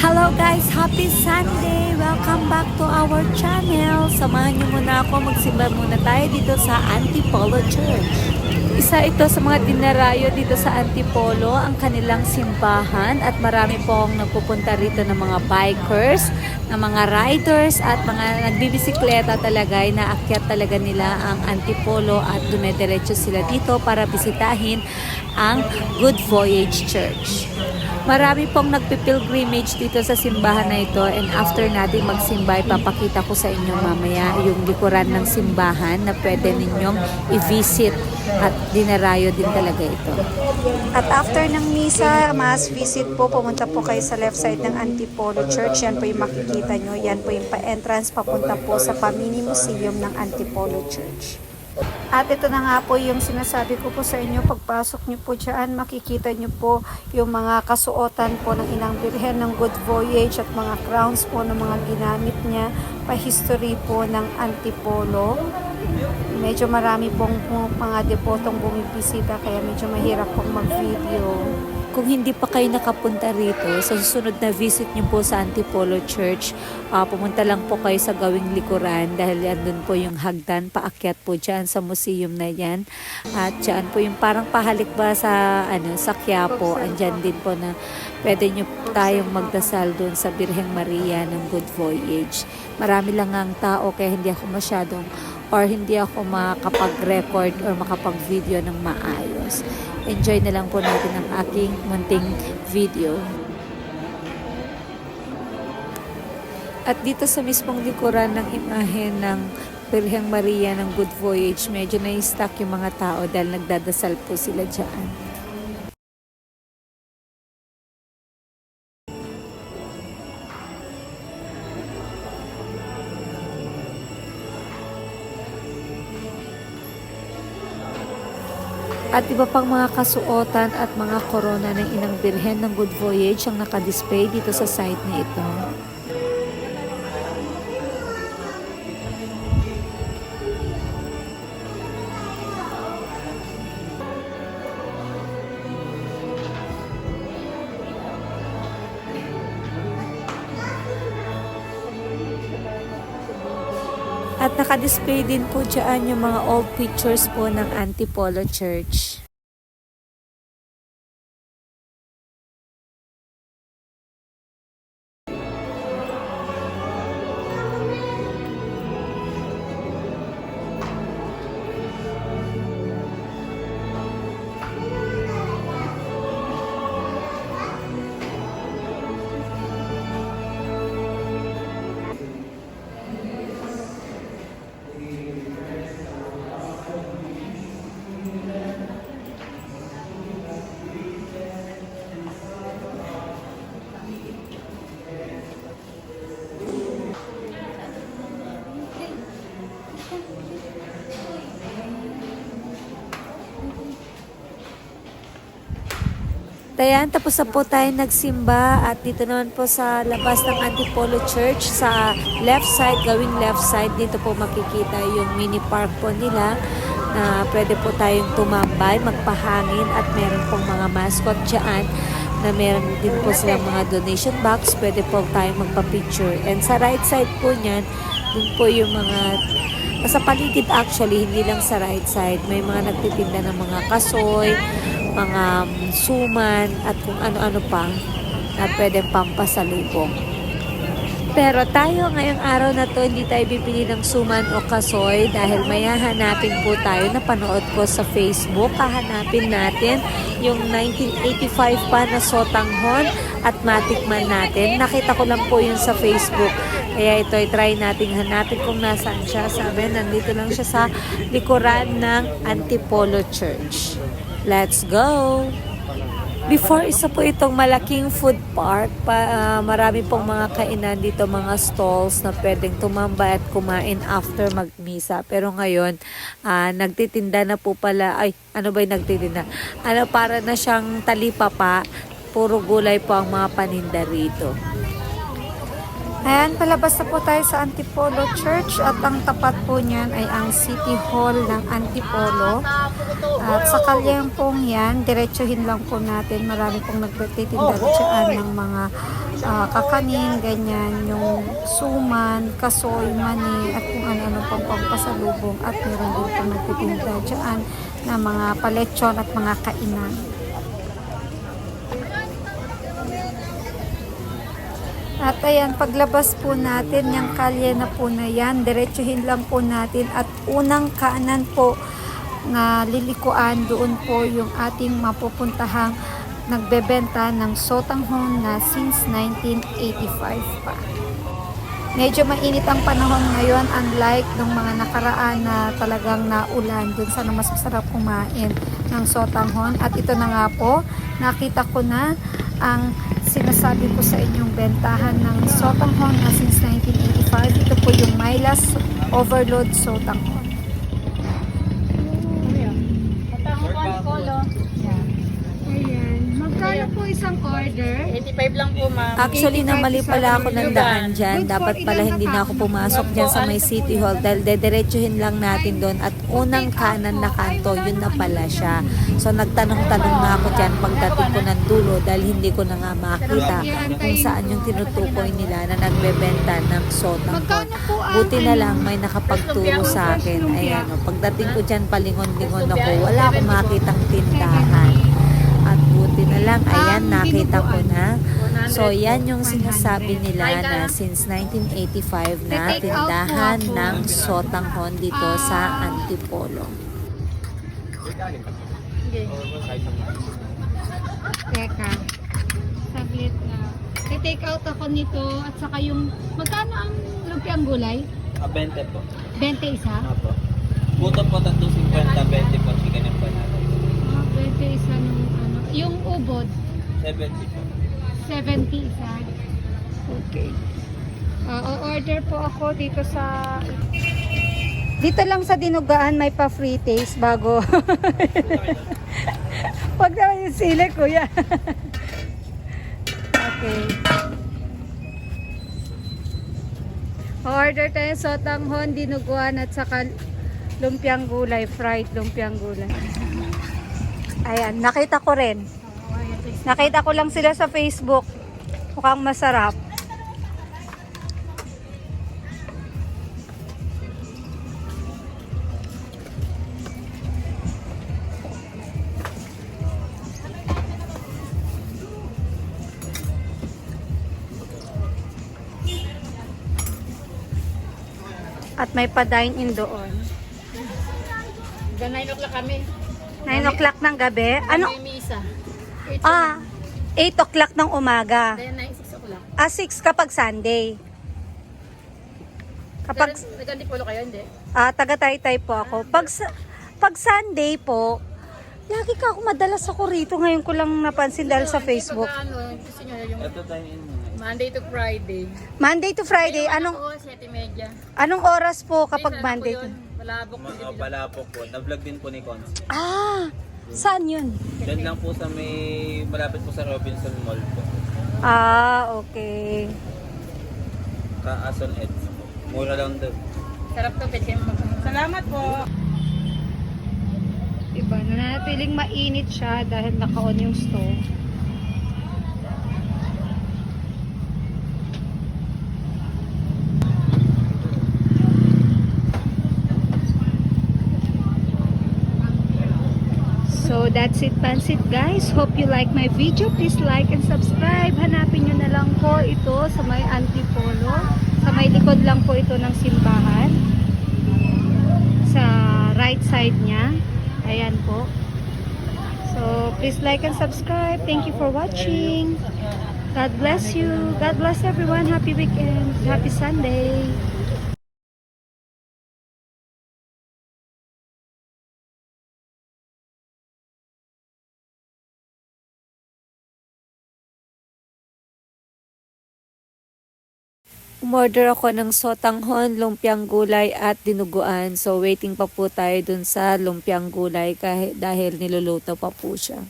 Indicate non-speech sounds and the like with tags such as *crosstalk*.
Hello guys! Happy Sunday! Welcome back to our channel! Samahan niyo muna ako, magsimba muna tayo dito sa Antipolo Church. Isa ito sa mga dinarayo dito sa Antipolo, ang kanilang simbahan at marami pong nagpupunta rito ng mga bikers, ng mga riders at mga nagbibisikleta talaga ay naakyat talaga nila ang Antipolo at dumediretso sila dito para bisitahin ang Good Voyage Church. Marami pong nagpipilgrimage dito sa simbahan na ito and after natin magsimba, ipapakita ko sa inyo mamaya yung likuran ng simbahan na pwede ninyong i-visit at dinarayo din talaga ito. At after ng misa, mass visit po, pumunta po kayo sa left side ng Antipolo Church. Yan po yung makikita nyo. Yan po yung pa-entrance papunta po sa Pamini Museum ng Antipolo Church. At ito na nga po yung sinasabi ko po sa inyo. Pagpasok nyo po dyan, makikita nyo po yung mga kasuotan po ng Inang Birhen ng Good Voyage at mga crowns po ng mga ginamit niya. Pa-history po ng Antipolo. Medyo marami pong mga debotong bumibisita kaya medyo mahirap pong mag-video. Kung hindi pa kayo nakapunta rito, sa susunod na visit nyo po sa Antipolo Church, ah, pumunta lang po kayo sa gawing likuran dahil andun po yung hagdan, paakyat po dyan sa museum na yan. At dyan po yung parang pahalik ba sa, ano, sa Quiapo, andyan din po na pwede nyo tayong magdasal doon sa Birheng Maria ng Good Voyage. Marami lang ang tao kaya hindi ako masyadong or hindi ako makapag-record or makapag-video ng maayos. Enjoy na lang po natin ang aking munting video. At dito sa mismong likuran ng imahe ng Birheng Maria ng Good Voyage, medyo na-stuck yung mga tao dahil nagdadasal po sila dyan. At iba pang mga kasuotan at mga korona ng inang birhen ng Good Voyage ang nakadisplay dito sa site na ito. At nakadisplay din po dyan yung mga old pictures po ng Antipolo Church. Ayan, tapos na po tayo nagsimba at dito naman po sa labas ng Antipolo Church sa left side, gawing left side, dito po makikita yung mini park po nila na pwede po tayong tumambay, magpahangin at meron pong mga mascot dyan na meron din po silang mga donation box, pwede po tayong magpa-picture. And sa right side po niyan, dun po yung mga sa paligid actually, hindi lang sa right side, may mga nagtitinda ng mga kasoy, mga um, suman, at kung ano-ano pa na pwedeng pampasalubong. Pero tayo ngayong araw na to, hindi tayo bibili ng suman o kasoy dahil may hahanapin po tayo na panood ko sa Facebook. Hahanapin natin yung 1985 pa na sotanghon at matikman natin. Nakita ko lang po yun sa Facebook. Kaya ito ay try nating hanapin kung nasaan siya. Sabi, nandito lang siya sa likuran ng Antipolo Church. Let's go! Before, isa po itong malaking food park. Pa, ah, marami pong mga kainan dito, mga stalls na pwedeng tumambay at kumain after magmisa. Pero ngayon, ah, nagtitinda na po pala, ay, ano ba yung nagtitinda? Ano, para na siyang talipapa. Puro gulay po ang mga paninda rito. Ayan, palabas na po tayo sa Antipolo Church at ang tapat po niyan ay ang City Hall ng Antipolo. At sa kalyang pong yan, diretsuhin lang po natin. Marami pong nagtitinda ng mga ah, kakanin, ganyan, yung suman, kasoy, mani, at kung ano-ano pang pampasalubong. At meron din po nagtitinda dyan na mga palechon at mga kainan. At ayan, paglabas po natin, yung kalye na po na yan, diretsuhin lang po natin. At unang kanan po na lilikuan, doon po yung ating mapupuntahang nagbebenta ng sotanghon na since 1985 pa. Medyo mainit ang panahon ngayon unlike nung mga nakaraan na talagang naulan. Dun sana mas masarap kumain ng sotanghon. At ito na nga po, nakita ko na ang sinasabi ko sa inyong bentahan ng sotanghon na since 1985. Ito po yung Mylas Overload Sotanghon. Magkano po isang order? 85 lang po, ma'am. Actually, 85 namali pala ako ng daan dyan. Dapat pala hindi na ako pumasok dyan sa may City Hall dahil dediretsuhin lang natin doon at unang kanan na kanto, yun na pala siya. So, nagtanong-tanong na ako dyan pagdating ko ng dulo dahil hindi ko na nga makita kung saan yung tinutukoy nila na nagbebenta ng sotanghon. Magkano po ang Buti na lang may nakapagturo sa akin. Ayan, o, pagdating ko dyan, palingon-lingon ako. Wala akong makitang tindahan. Lang, ayan, nakita ko na. So, yan yung sinasabi nila na since 1985 na tindahan ng sotanghon dito sa Antipolo. Teka. Saglit na. I-take out ako nito at saka yung... Magkano ang lumpiang gulay? Ah, 20 po. 20 isa? Apo. Puto po 350, 20 po chicken and banana. Ah, 20 isa nung. Yung ubod, 70 po. 70 isa. Okay. Ah, order po ako dito sa... Dito lang sa dinugaan may pa free taste bago. *laughs* Pag naman yung sili, kuya. okay. Order tayo sotanghon, dinuguan at saka lumpiang gulay, fried lumpiang gulay. Ayan, nakita ko rin. Nakita ko lang sila sa Facebook. Mukhang masarap. At may pa-dine-in doon. Hanggang 9 o'clock kami. 9 o'clock ng gabi. Ano? May misa. Eight Ah, 8 o'clock ng umaga. Then 9, 6 o'clock. Ah, 6 kapag Sunday. Kapag Nagantipolo kayo, hindi? ah, taga-taytay po ako. Pag, sa- pag Sunday po, lagi ka ako madalas ako rito. Ngayon ko lang napansin dahil sa Facebook. Pag ano, gusto nyo yung. Monday to Friday. Monday to Friday, anong Ako, 7.30. anong oras po kapag Monday to? Yun, Malabok ko Mga palapok po. Na-vlog din po ni Cons. Ah, saan yun? Diyan lang po sa may malapit po sa Robinson Mall po. Ah, okay. Kaason Eds po. Mura lang doon. Sarap to, mag- Salamat po. Diba, nanatiling mainit siya dahil naka-on yung stove. So that's it Pansit guys. Hope you like my video. Please like and subscribe. Hanapin nyo na lang po ito sa may Antipolo. Sa may likod lang po ito ng simbahan. Sa right side niya. Ayan po. So please like and subscribe. Thank you for watching. God bless you. God bless everyone. Happy weekend. Happy Sunday. Umorder ako ng sotanghon, lumpiang gulay at dinuguan. So waiting pa po tayo dun sa lumpiang gulay kahit dahil niluluto pa po siya.